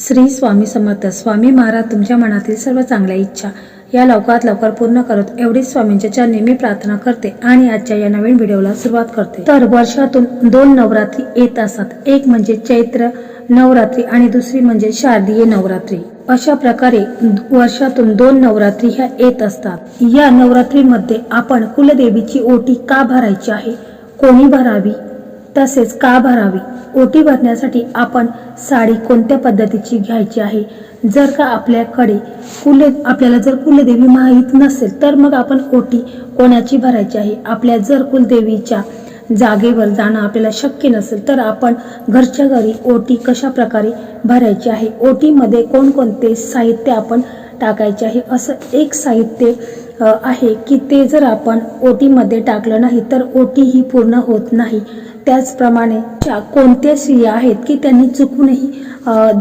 श्री स्वामी समर्थ. स्वामी महाराज तुमच्या मनातील सर्व चांगल्या इच्छा या लवकरात लवकर पूर्ण करत एवढीच स्वामींच्या चरणी मी प्रार्थना करते आणि आजच्या या नवीन व्हिडिओला सुरुवात करते. तर वर्षातून दोन नवरात्री येत असतात. एक म्हणजे चैत्र नवरात्री आणि दुसरी म्हणजे शारदीय नवरात्री. अशा प्रकारे वर्षातून दोन नवरात्री ह्या येत असतात. या नवरात्रीमध्ये आपण कुलदेवीची ओटी का भरायची आहे? कोणी भरावी? तसेच का भरावी? ओटी भरण्यासाठी आपण साडी कोणत्या पद्धतीची घ्यायची आहे? जर का आपल्याकडे कुले आपल्याला जर कुलदेवी माहीत नसेल तर मग आपण ओटी कोणाची भरायची आहे? आपल्या जर कुलदेवीच्या जागेवर जाणं आपल्याला शक्य नसेल तर आपण घरच्या घरी ओटी कशा प्रकारे भरायची आहे? ओटीमध्ये कोणकोणते साहित्य आपण टाकायचे आहे? असं एक साहित्य आहे की ते जर आपण ओटीमध्ये टाकलं नाही तर ओटी ही पूर्ण होत नाही. त्याचप्रमाणे कोणत्या स्त्रिया आहेत की त्यांनी चुकूनही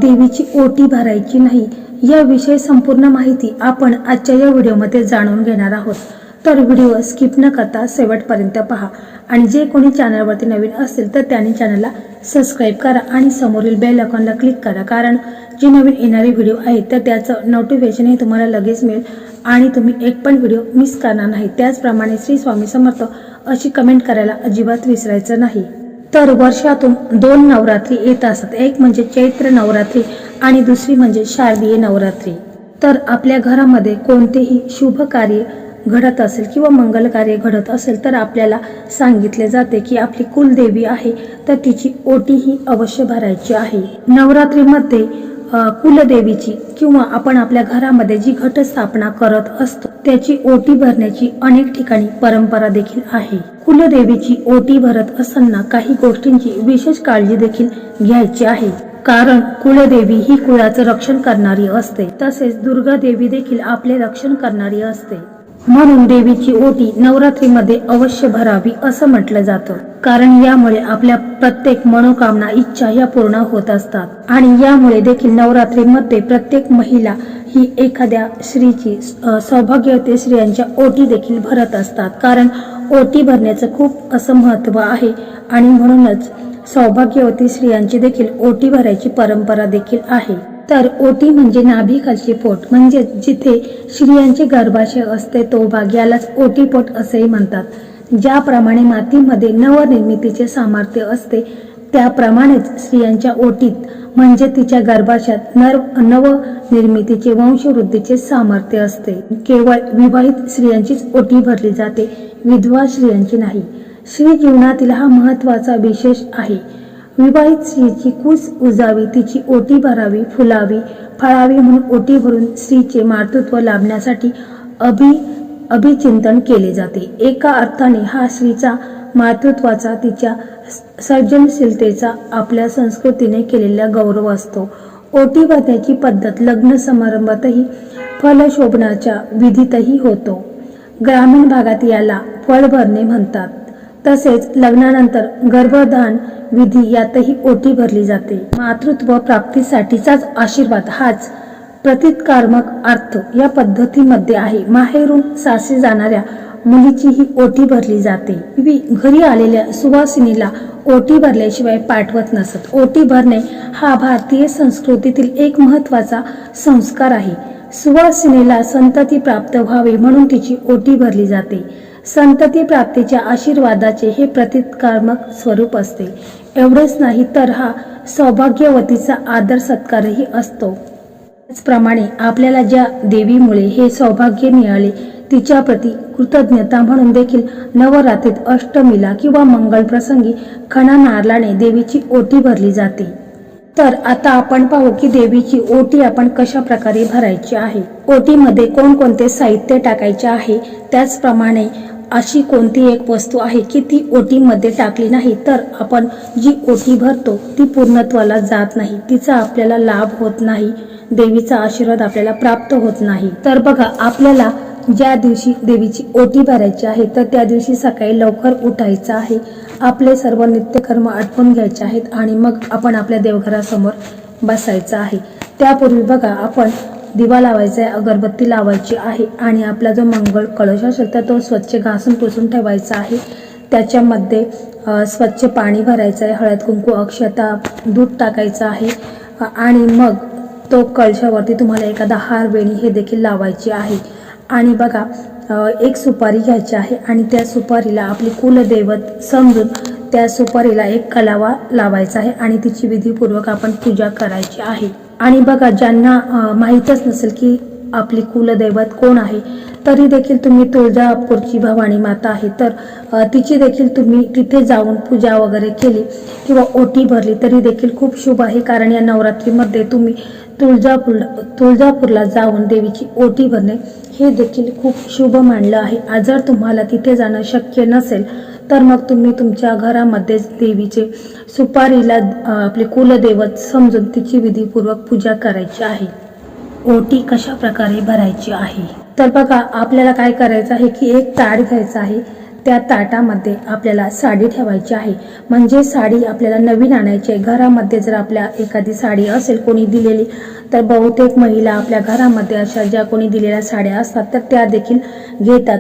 देवीची ओटी भरायची नाही याविषयी संपूर्ण माहिती आपण आजच्या या व्हिडिओमध्ये जाणून घेणार आहोत. तर व्हिडिओ स्किप न करता शेवटपर्यंत पहा. आणि जे कोणी चॅनलवरती नवीन असेल तर त्यांनी चॅनलला सबस्क्राईब करा आणि समोरील बेल अकाउंटला क्लिक करा. कारण जे नवीन येणारे व्हिडिओ आहेत तर त्याचं नोटिफिकेशन हे तुम्हाला लगेच मिळेल आणि तुम्ही एक पण व्हिडिओ मिस करणार नाही. त्याचप्रमाणे श्री स्वामी समर्थ अशी कमेंट करायला अजिबात विसरायचं नाही. तर वर्षातून दोन नवरात्री येत असतात. एक म्हणजे चैत्र नवरात्री आणि दुसरी म्हणजे शारदीय नवरात्री. तर आपल्या घरामध्ये कोणतेही शुभ कार्य घडत असेल किंवा मंगल कार्य घडत असेल तर आपल्याला सांगितले जाते की आपली कुलदेवी आहे तर तिची ओटी ही अवश्य भरायची आहे. नवरात्रीमध्ये कुलदेवीची किंवा आपण आपल्या घरामध्ये जी घटस्थापना करत असतो त्याची ओटी भरण्याची अनेक ठिकाणी परंपरा देखील आहे. कुलदेवीची ओटी भरत असताना काही गोष्टींची विशेष काळजी देखील घ्यायची आहे. कारण कुलदेवी ही कुळाचं रक्षण करणारी असते. तसेच दुर्गा देवी देखील आपले रक्षण करणारी असते. म्हणून देवीची ओटी नवरात्रीमध्ये अवश्य भरावी असं म्हटलं जातं. कारण यामुळे आपल्या प्रत्येक मनोकामना इच्छा या पूर्ण होत असतात. आणि यामुळे देखील नवरात्रीमध्ये प्रत्येक महिला ही एखाद्या स्त्रीची सौभाग्यवती स्त्रियांच्या ओटी देखील भरत असतात. कारण ओटी भरण्याचं खूप असं महत्त्व आहे. आणि म्हणूनच सौभाग्यवती स्त्रियांची देखील ओटी भरायची परंपरा देखील आहे. तर ओटी म्हणजे नाभिखालची पोट. म्हणजे जिथे स्त्रियांचे गर्भाशय असते तो भाग यालाच ओटीपोट असेही म्हणतात. ज्याप्रमाणे मातीमध्ये नवनिर्मितीचे सामर्थ्य असते त्याप्रमाणेच स्त्रियांच्या ओटीत म्हणजे तिच्या गर्भाशयात नर नवनिर्मितीचे वंशवृद्धीचे सामर्थ्य असते. केवळ विवाहित स्त्रियांचीच ओटी भरली जाते विधवा स्त्रियांची नाही. स्त्री जीवनातील हा महत्त्वाचा विशेष आहे. विवाहित स्त्रीची कूस उजावी तिची ओटी भरावी फुलावी फळावी म्हणून ओटी भरून स्त्रीचे मातृत्व लाभण्यासाठी अभि अभिचिंतन केले जाते. एका अर्थाने हा स्त्रीचा मातृत्वाचा तिच्या सर्जनशीलतेचा आपल्या संस्कृतीने केलेला गौरव असतो. ओटी भरण्याची पद्धत लग्न समारंभातही फलशोभनाच्या विधीतही होतो. ग्रामीण भागात याला फळ भरणे म्हणतात. तसेच लग्नानंतर गर्भधान विधी यातही ओटी भरली जाते. मातृत्व प्राप्तीसाठीचाच आशीर्वाद हाच प्रतित्कार्मक अर्थ या पद्धतीमध्ये आहे. माहेरून सासरी जाणाऱ्या मुलीची ही ओटी भरली जाते. घरी आलेल्या सुवासिनीला ओटी भरल्याशिवाय पाठवत नसत. ओटी भरणे हा भारतीय संस्कृतीतील एक महत्त्वाचा संस्कार आहे. सुवासिनीला संतती प्राप्त व्हावी म्हणून तिची ओटी भरली जाते. संतती प्राप्तीच्या आशीर्वादाचे हे प्रतिकात्मक स्वरूप असते. एवढेच नाही तर हा सौभाग्यवतीचा आदर सत्कारही असतो. त्याचप्रमाणे आपल्याला ज्या देवीमुळे हे सौभाग्य मिळाले तिच्याप्रती कृतज्ञता म्हणून देखील नवरात्रीत अष्टमीला किंवा मंगल प्रसंगी खणा नारळाने देवीची ओटी भरली जाते. तर आता आपण पाहू की देवीची ओटी आपण कशा प्रकारे भरायची आहे? ओटीमध्ये कोणकोणते साहित्य टाकायचे आहे? त्याचप्रमाणे अशी कोणती एक वस्तू आहे की ती ओटीमध्ये टाकली नाही? तर आपण जी ओटी भरतो ती पूर्णत्वाला जात नाही. तिचा आपल्याला लाभ होत नाही. देवीचा आशीर्वाद आपल्याला प्राप्त होत नाही. तर बघा आपल्याला ज्या दिवशी देवीची ओटी भरायची आहे तर त्या दिवशी सकाळी लवकर उठायचं आहे. आपले सर्व नित्यकर्म आटपून घ्यायचे आहेत आणि मग आपण आपल्या देवघरासमोर बसायचं आहे. त्यापूर्वी बघा आपण दिवा लावायचा आहे अगरबत्ती लावायची आहे आणि आपला जो मंगळ कळश असेल तर तो स्वच्छ घासून पुसून ठेवायचा आहे. त्याच्यामध्ये स्वच्छ पाणी भरायचं आहे हळद कुंकू अक्षता दूध टाकायचं आहे. आणि मग तो कळशावरती तुम्हाला एखादा हार वेणी हे देखील लावायची आहे. आणि बघा एक सुपारी घ्यायची आहे आणि त्या सुपारीला आपली कुलदैवत समजून त्या सुपारीला एक कलावा लावायचा आहे आणि तिची विधीपूर्वक आपण पूजा करायची आहे. आणि बघा ज्यांना माहीतच नसेल की आपली कुलदैवत कोण आहे तरी देखील तुम्ही तुळजापूरची भवानी माता आहे. तर तिची देखील तुम्ही तिथे जाऊन पूजा वगैरे केली किंवा ओटी भरली तरी देखील खूप शुभ आहे. कारण या नवरात्रीमध्ये तुम्ही तुळजापूर तुळजापूरला जाऊन देवीची ओटी भरणे हे देखील खूप शुभ मानलं आहे. आज जर तुम्हाला तिथे जाणं शक्य नसेल तर मग तुम्ही तुमच्या घरामध्येच देवीचे सुपारीला आपले कुलदैवत समजून तिची विधीपूर्वक पूजा करायची आहे. ओटी कशा प्रकारे भरायची आहे? तर बघा आपल्याला काय करायचं आहे की एक ताट घ्यायचं आहे. त्या ताटामध्ये आपल्याला साडी ठेवायची आहे. म्हणजे साडी आपल्याला नवीन आणायची आहे. घरामध्ये जर आपल्या एखादी साडी असेल कोणी दिलेली तर बहुतेक महिला आपल्या घरामध्ये अशा ज्या कोणी दिलेल्या साड्या असतात तर त्या देखील घेतात.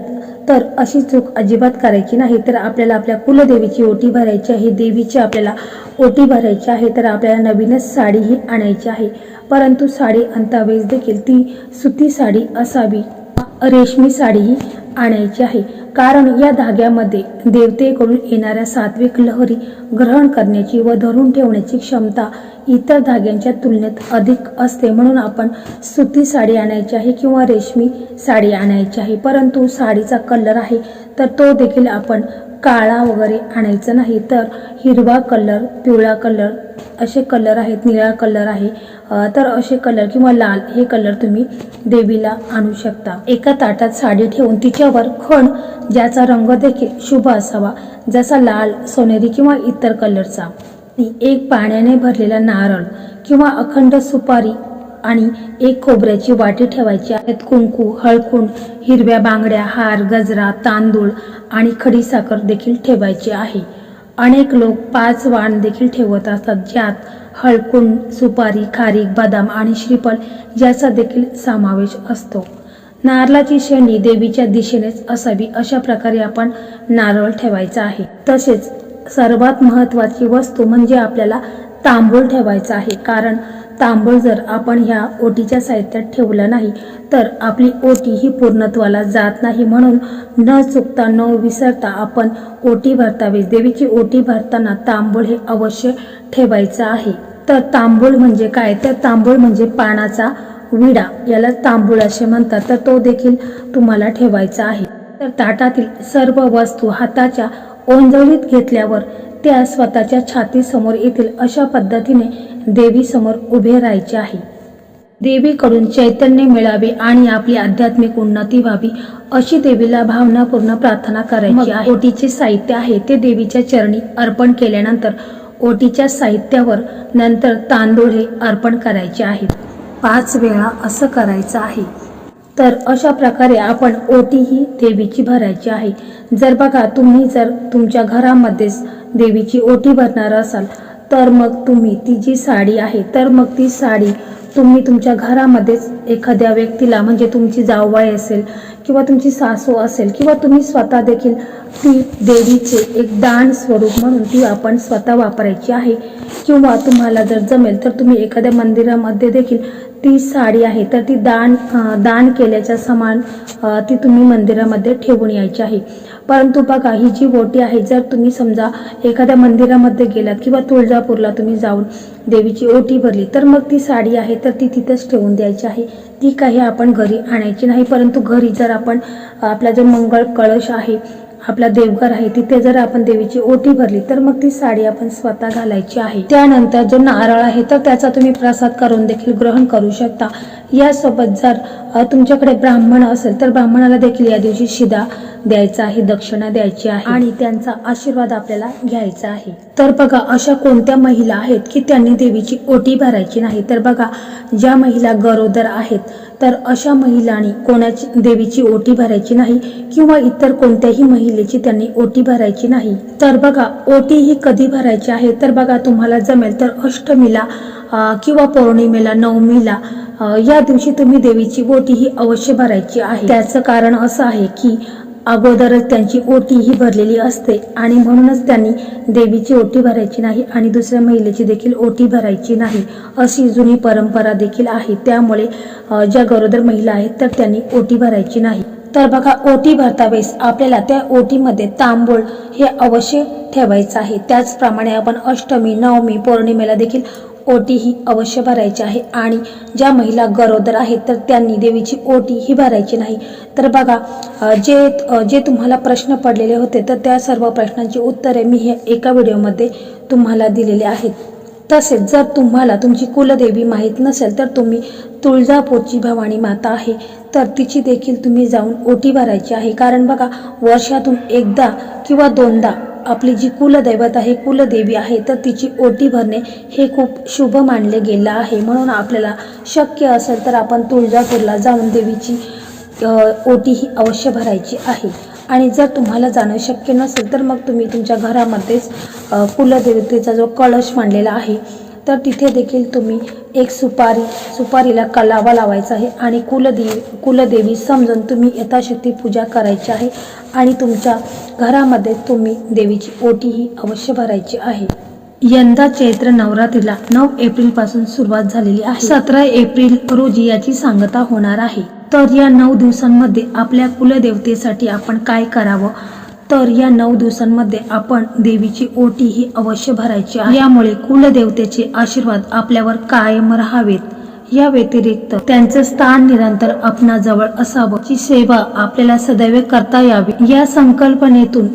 तर अशी चूक अजिबात करायची नाही. तर आपल्याला आपल्या कुलदेवीची ओटी भरायची आहे देवीची आपल्याला ओटी भरायची आहे तर आपल्याला नवीनच साडीही आणायची आहे. परंतु साडी अंतावेज देखील ती सुती साडी असावी. रेशमी साडीही आणायची आहे. कारण या धाग्यामध्ये देवतेकडून येणाऱ्या सात्विक लहरी ग्रहण करण्याची व धरून ठेवण्याची क्षमता इतर धाग्यांच्या तुलनेत अधिक असते म्हणून आपण सुती साडी आणायची आहे किंवा रेशमी साडी आणायची आहे. परंतु साडीचा कलर आहे तर तो देखील आपण काळा वगैरे आणायचा नाही तर हिरवा कलर पिवळा कलर असे कलर आहेत निळा कलर आहे. तर असे कलर किंवा लाल हे कलर तुम्ही देवीला आणू शकता. एका ताटात साडी ठेवून डोक्यावर खण ज्याचा रंग देखील शुभ असावा जसा लाल सोनेरी किंवा इतर कलरचा. एक पाण्याने भरलेला नारळ किंवा अखंड सुपारी आणि एक खोबऱ्याची वाटी ठेवायची आहेत. कुंकू हळकुंड हिरव्या बांगड्या हार गजरा तांदूळ आणि खडीसाखर देखील ठेवायची आहे. अनेक लोक पाच वाण देखील ठेवत असतात ज्यात हळकुंड सुपारी खारीक बदाम आणि श्रीफळ याचा देखील समावेश असतो. नारळाची शेंडी देवीच्या दिशेनेच असावी अशा प्रकारे आपण नारळ ठेवायचा आहे. तसेच सर्वात महत्त्वाची वस्तू म्हणजे आपल्याला तांबूळ ठेवायचा आहे. कारण तांबूळ जर आपण ह्या ओटीच्या साहित्यात ठेवला नाही तर आपली ओटी ही पूर्णत्वाला जात नाही. म्हणून न चुकता न विसरता आपण ओटी भरतावी. देवीची ओटी भरताना तांबूळ हे अवश्य ठेवायचं आहे. तर तांबूळ म्हणजे काय? तर तांबूळ म्हणजे पानाचा विडा याला तांबूळ असे म्हणतात तर तो देखील तुम्हाला ठेवायचा आहे. तर ताटातील सर्व वस्तू हाताच्या ओंजळीत घेतल्यावर त्या स्वतःच्या छातीसमोर येतील अशा पद्धतीने देवीसमोर उभे राहायचे आहे. देवीकडून चैतन्य मिळावे आणि आपली आध्यात्मिक उन्नती व्हावी अशी देवीला भावनापूर्ण प्रार्थना करायची आहे. ओटीचे साहित्य आहे ते देवीच्या चरणी अर्पण केल्यानंतर ओटीच्या साहित्यावर नंतर तांदूळ हे अर्पण करायचे आहेत. पाच वेळा असं करायचं आहे. तर अशा प्रकारे आपण ओटी ही देवीची भरायची आहे. जर बघा तुम्ही जर तुमच्या घरामध्येच देवीची ओटी भरणार असाल तर मग तुम्ही ती जी साडी आहे तर मग ती साडी तुम्ही तुमच्या घरामध्येच एखाद्या व्यक्तीला म्हणजे तुमची जावबाई असेल किंवा तुमची सासू असेल किंवा तुम्ही स्वतः देखील ती देवीचे एक दान स्वरूप म्हणून ती आपण स्वतः वापरायची आहे. किंवा तुम्हाला जर जमेल तर तुम्ही एखाद्या मंदिरामध्ये देखील ती साडी आहे तर ती दान दान केल्याच्या समान ती तुम्ही मंदिरामध्ये ठेवून यायची आहे. परंतु बघा ही जी ओटी आहे जर तुम्ही समजा एखाद्या मंदिरामध्ये गेलात किंवा तुळजापूरला तुम्ही जाऊन देवीची ओटी भरली तर मग ती साडी आहे तर ती तिथंच ठेवून द्यायची आहे. ती काही आपण घरी आणायची नाही परंतु घरी जर आपण आपला जो मंगळ कळश आहे आपला देवघर आहे तिथे जर आपण देवीची ओटी भरली तर मग ती साडी आपण स्वतः घालायची आहे. त्यानंतर जो नारळ आहे तर त्याचा तुम्ही प्रसाद करून देखील ग्रहण करू शकता. यासोबत जर तुमच्याकडे ब्राह्मण असेल तर ब्राह्मणाला देखील या दिवशी शिदा द्यायचा आहे दक्षिणा द्यायची आहे आणि त्यांचा आशीर्वाद आपल्याला घ्यायचा आहे. तर बघा अशा कोणत्या महिला आहेत की त्यांनी देवीची ओटी भरायची नाही? तर बघा ज्या महिला गरोदर आहेत तर अशा महिलांनी कोणाची देवीची ओटी भरायची नाही किंवा इतर कोणत्याही महिलेची त्यांनी ओटी भरायची नाही? तर बघा ओटी ही कधी भरायची आहे? तर बघा तुम्हाला जमेल तर अष्टमीला किंवा पौर्णिमेला नवमीला या दिवशी तुम्ही देवीची ओटी ही अवश्य भरायची आहे. त्याचं कारण असं आहे की अगोदरच त्यांची ओटी ही भरलेली असते आणि म्हणूनच त्यांनी देवीची ओटी भरायची नाही आणि दुसऱ्या महिलेची देखील ओटी भरायची नाही अशी जुनी परंपरा देखील आहे. त्यामुळे ज्या गरोदर महिला आहेत तर त्यांनी ओटी भरायची नाही. तर बघा ओटी भरता वेळेस आपल्याला त्या ओटीमध्ये तांबूळ हे अवश्य ठेवायचं आहे. त्याचप्रमाणे आपण अष्टमी नवमी पौर्णिमेला देखील ओटी ही अवश्य भरायची आहे. आणि ज्या महिला गरोदर आहेत तर त्यांनी देवीची ओटी ही भरायची नाही. तर बघा जे जे तुम्हाला प्रश्न पडलेले होते तर त्या सर्व प्रश्नांची उत्तरे मी हे एका व्हिडिओमध्ये तुम्हाला दिलेले आहेत. तसेच जर तुम्हाला तुमची कुलदेवी माहीत नसेल तर तुम्ही तुळजापूरची भवानी माता आहे तर तिची देखील तुम्ही जाऊन ओटी भरायची आहे. कारण बघा वर्षातून एकदा किंवा दोनदा आपली जी कुलदैवत आहे कुलदेवी आहे तर तिची ओटी भरणे हे खूप शुभ मानले गेलं आहे. म्हणून आपल्याला शक्य असेल तर आपण तुळजापूरला जाऊन देवीची ओटी ही अवश्य भरायची आहे. आणि जर तुम्हाला जाणं शक्य नसेल तर मग तुम्ही तुमच्या घरामध्येच कुलदेवतेचा जो कळश मांडलेला आहे तर तिथे देखील तुम्ही एक सुपारी सुपारीला कलावा लावायचा आहे आणि कुलदेवी कुलदेवी समजून तुम्ही यथाशक्ती पूजा करायची आहे आणि तुमच्या घरामध्ये तुम्ही देवीची ओटी ही अवश्य भरायची आहे. यंदा चैत्र नवरात्रीला नऊ एप्रिलपासून सुरुवात झालेली आहे. सतरा एप्रिल रोजी याची सांगता होणार आहे. तर या नऊ दिवसांमध्ये आपल्या कुलदेवतेसाठी आपण काय करावं? तर या नऊ दिवसांमध्ये आपण देवीची ओटी ही अवश्य भरायची आहे. यामुळे कुलदेवतेचे आशीर्वाद आपल्यावर कायम राहावेत. या व्यतिरिक्त त्यांचं स्थान निरंतर आपणाजवळ असावं. सेवा आपल्याला सदैव करता यावी. या संकल्पनेतून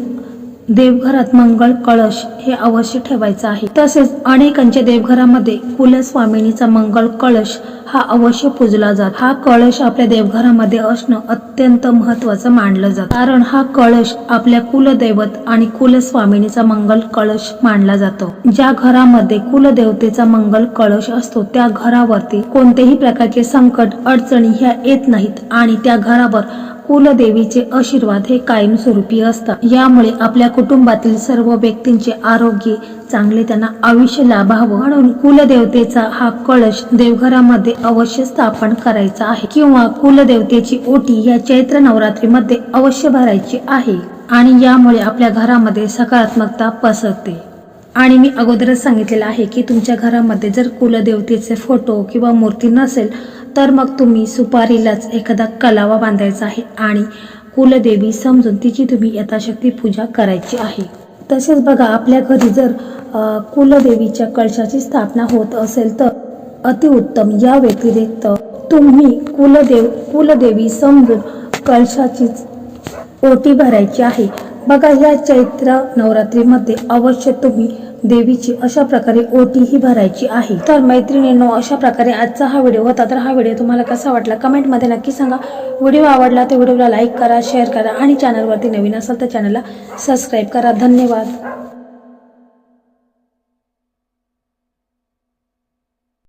देवघरात मंगळ कळश हे अवश्य ठेवायचं आहे. तसेच अनेकांच्या देवघरामध्ये कुलस्वामिनीचा मंगळ कळश हा अवश्य पूजला जात. हा कळश आपल्या देवघरामध्ये असणं अत्यंत महत्वाचं मानलं जात. कारण हा कळश आपल्या कुलदैवत आणि कुलस्वामिनीचा मंगल कळश मानला जातो. ज्या घरामध्ये कुलदेवतेचा मंगल कळश असतो त्या घरावरती कोणतेही प्रकारचे संकट अडचणी ह्या येत नाहीत आणि त्या घरावर कुलदेवीचे आशीर्वाद हे कायमस्वरूपी असतात. यामुळे आपल्या कुटुंबातील सर्व व्यक्तींचे आरोग्य चांगले त्यांना आयुष्य लाभावं म्हणून कुलदेवतेचा हा कळश देवघरामध्ये अवश्य स्थापन करायचा आहे किंवा कुलदेवतेची ओटी या चैत्र नवरात्रीमध्ये अवश्य भरायची आहे आणि यामुळे आपल्या घरामध्ये सकारात्मकता पसरते. आणि मी अगोदरच सांगितलेलं आहे की तुमच्या घरामध्ये जर कुलदेवतेचे फोटो किंवा मूर्ती नसेल तर मग तुम्ही सुपारीलाच एखादा कलावा बांधायचा आहे आणि कुलदेवी समजून तिची तुम्ही यथाशक्ती पूजा करायची आहे. तसेच बघा आपल्या घरी जर कुलदेवीच्या कळशाची स्थापना होत असेल तर अतिउत्तम या व्यतिरिक्त तुम्ही कुलदेव कुलदेवी समजून कळशाचीच ओटी भरायची आहे. बघा या चैत्र नवरात्रीमध्ये अवश्य तुम्ही देवीची अशा प्रकारे ओटी ही भरायची आहे. तर मैत्रिणींनो अशा प्रकारे आजचा हा व्हिडिओ होता. तर हा व्हिडिओ तुम्हाला कसा वाटला कमेंटमध्ये नक्की सांगा. व्हिडिओ आवडला तर व्हिडिओला लाईक करा शेअर करा आणि चॅनलवरती नवीन असाल तर चॅनलला सबस्क्राईब करा. धन्यवाद.